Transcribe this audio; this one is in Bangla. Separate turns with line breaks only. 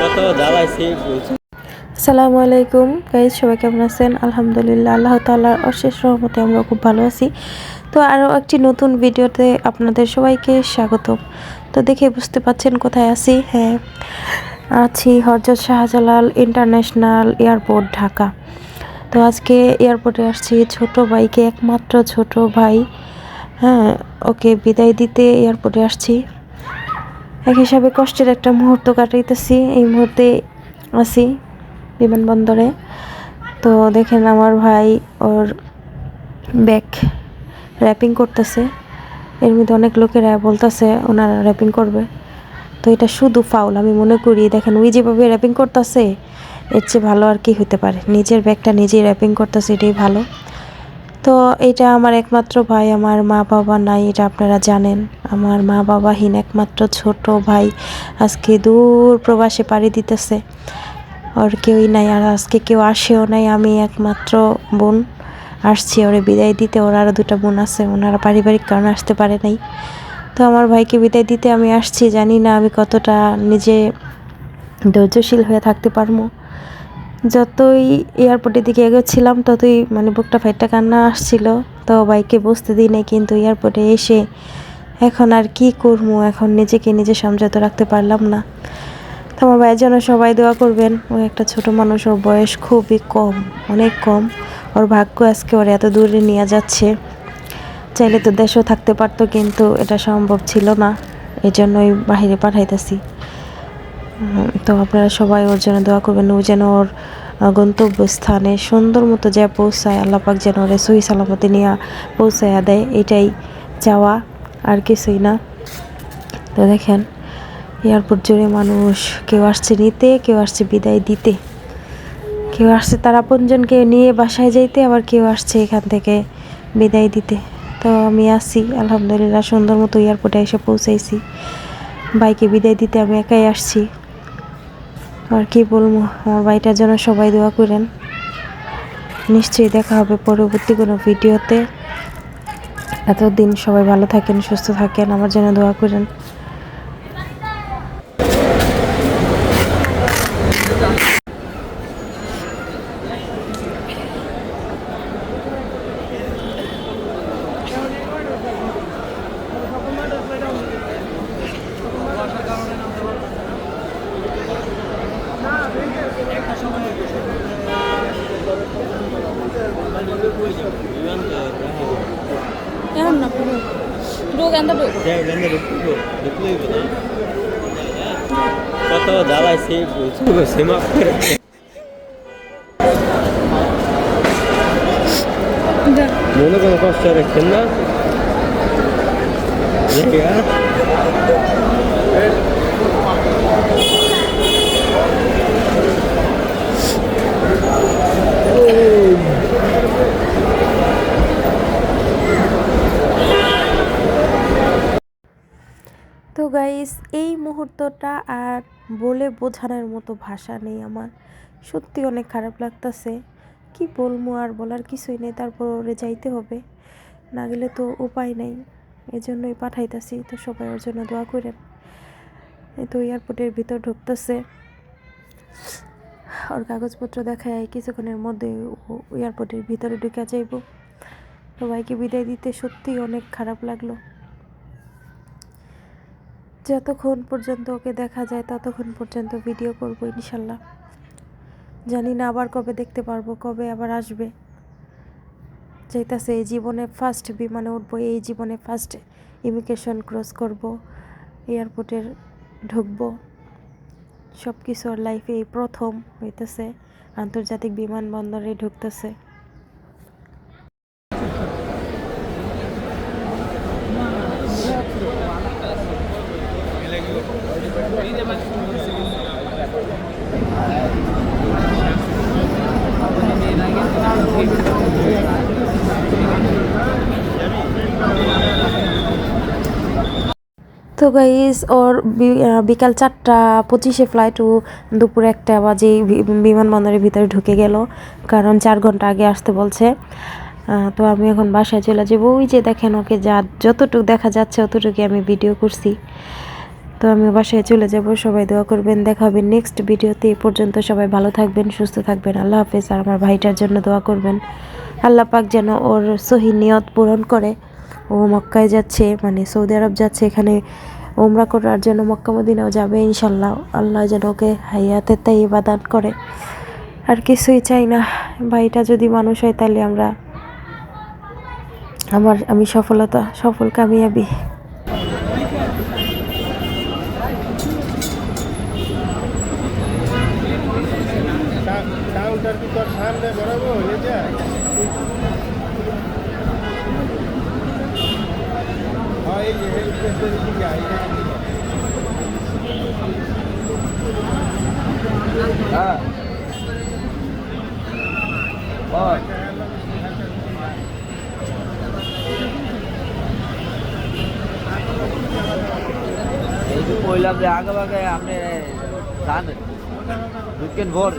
কত জ্বালাইছি
আসসালামু আলাইকুম। গাইজ, সবাই কেমন আছেন? আলহামদুলিল্লাহ, আল্লাহ তাআলার অশেষ রহমতে আমরা খুব ভালো আছি। তো আরও একটি নতুন ভিডিওতে আপনাদের সবাইকে স্বাগতম। তো দেখে বুঝতে পাচ্ছেন কোথায় আছি? হ্যাঁ আছি হরজত শাহজালাল ইন্টারন্যাশনাল এয়ারপোর্ট, ঢাকা। তো আজকে এয়ারপোর্টে আসছি ছোট ভাইকে, একমাত্র ছোট ভাই। হ্যাঁ ওকে বিদায় দিতে এয়ারপোর্টে আসছি। এক হিসাবে কষ্টের একটা মুহূর্ত কাটাইতেছি। এই মুহূর্তে আছি বিমানবন্দরে। তো দেখেন আমার ভাই ওর ব্যাগ র্যাপিং করতেছে। এর মধ্যে অনেক লোকেরা বলতেছে, ওনারা র্যাপিং করবে। তো এটা শুধু ফাউল, আমি মনে করি, দেখেন ওই যেভাবে র্যাপিং করতেছে, এর চেয়ে ভালো আর কি হতে পারে। নিজের ব্যাগটা নিজেই র্যাপিং করতেছে, এটাই ভালো। তো এটা আমার একমাত্র ভাই, আমার মা বাবা নাই, এটা আপনারা জানেন। আমার মা বাবাহীন একমাত্র ছোট ভাই, আজকে দূর প্রবাসে পাড়ি দিতেছে। ওর কেউই নাই, আর আজকে কেউ আসেও নাই, আমি একমাত্র বোন। আসছি, ওরে বিদায় দিতে, ওর আরও দুটা বোন আছে, ওনারা পারিবারিক কারণে আসতে পারে নাই। তো আমার ভাইকে বিদায় দিতে আমি আসছি, জানি না আমি কতটা নিজে ধৈর্যশীল হয়ে থাকতে পারব। যতই এয়ারপোর্টের দিকে এগোচ্ছিলাম, ততই মানে বুকটা ফাইটটা কান্না আসছিল। তো বাইকে বসতে দিই নাই, কিন্তু এয়ারপোর্টে এসে এখন আর কি করব? এখন নিজেকে নিজে সংযত রাখতে পারলাম না। তো আমার ভাইয়ের জন্য সবাই দোয়া করবেন। ও একটা ছোট মানুষ, ওর বয়স খুবই কম, অনেক কম। ওর ভাগ্য আজকে ওর এত দূরে নিয়ে যাচ্ছে। চাইলে তো দেশেও থাকতে পারতো, কিন্তু এটা সম্ভব ছিল না। এই জন্যই বাহিরে পাঠাইতেছি। তো আপনারা সবাই ওর জন্য দোয়া করবেন। ও যেন ওর গন্তব্যস্থানে সুন্দর মতো যা পৌঁছায় আল্লাপাক যেন ওরে সহি সালামতে নিয়ে পৌঁছায়া দেয়। এটাই চাওয়া, আর কিছুই না। তো দেখেন, এয়ারপোর্ট জুড়ে মানুষ, কেউ আসছে নিতে, কেউ আসছে বিদায় দিতে। কেউ আসছে তার আপনজনকে নিয়ে বাসায় যাইতে, আবার কেউ আসছে এখান থেকে বিদায় দিতে। তো আমি আসি আলহামদুলিল্লাহ, সুন্দর মতো এয়ারপোর্টে এসে পৌঁছাইছি। বাইকে বিদায় দিতে আমি একাই আসছি। আর কি বলব? আমার বাড়িটার জন্য সবাই দোয়া করেন। নিশ্চয়ই দেখা হবে পরবর্তী কোনো ভিডিওতে। এতদিন সবাই ভালো থাকেন, সুস্থ থাকেন, আমার জন্য দোয়া করেন।
কত জ্বালাইছি বলছি সীমা করে মনে কোনো কষ্ট রাখেন না জায়গা
তো গাইস এই মুহূর্তটা আর বলে বোঝানোর মতো ভাষা নেই আমার। সত্যি অনেক খারাপ লাগতেছে। কি বলব আর বলার কিছুই নেই, তারপর ওরে যাইতে হবে। না গেলে তো উপায় নেই। এই জন্যই পাঠাইতাছি, তো সবাই ওর জন্য দোয়া করেন। এই তো এয়ারপোর্টের ভিতর ঢুকতেছে। ওর কাগজপত্র দেখায় কিছুক্ষণের মধ্যে এয়ারপোর্টের ভিতরে ঢুকে যাইব। সবাইকে বিদায় দিতে সত্যিই অনেক খারাপ লাগল। যতক্ষণ পর্যন্ত ওকে দেখা যায়, ততক্ষণ পর্যন্ত ভিডিও করব ইনশাল্লাহ। জানি না আবার কবে দেখতে পারব, কবে আবার আসবে। চাইতাছে এই জীবনে ফার্স্ট বিমানে উঠবো, এই জীবনে ফার্স্ট ইমিগ্রেশন ক্রস করব এয়ারপোর্টের ঢুকবো। সব কিছু ওর লাইফে এই প্রথম হইতেছে, আন্তর্জাতিক বিমানবন্দরে ঢুকতেছে। তো গাইস ওর বিকাল চারটা পঁচিশে ফ্লাইট ও দুপুর একটা বাজে বিমানবন্দরের ভিতরে ঢুকে গেল, কারণ চার ঘণ্টা আগে আসতে বলছে। তো আমি এখন বাসায় চলে যাব। ওই যে দেখেন ওকে যা, যতটুকু দেখা যাচ্ছে অতটুকু আমি ভিডিও করছি। তো আমি বাসায় চলে যাব। সবাই দোয়া করবেন, দেখা হবে নেক্সট ভিডিওতে এই পর্যন্ত সবাই ভালো থাকবেন, সুস্থ থাকবেন। আল্লাহ হাফেজ। আর আমার ভাইটার জন্য দোয়া করবেন। আল্লাহ পাক যেন ওর সহি নিয়ত পূরণ করে। ও মক্কায় যাচ্ছে মানে সৌদি আরব যাচ্ছে, এখানে ওমরা করার জন্য মক্কা মদিনাও যাবে ইনশাল্লাহ আল্লাহ যেন ওকে হাইয়াতে তাই ইবাদাত করে। আর কিছুই চাই না। ভাইটা যদি মানুষ হয় তাহলে আমরা, আমার, আমি সফলতা সফল কামিয়াবি
তোর সামনে বরাবর এটা হ্যাঁ এই যে হেল্প ডেস্কের দিকে আইটা হ্যাঁ বল
এই যে কইলাম যে আগে আগে আপনি জানেন ঢুকেন ভোর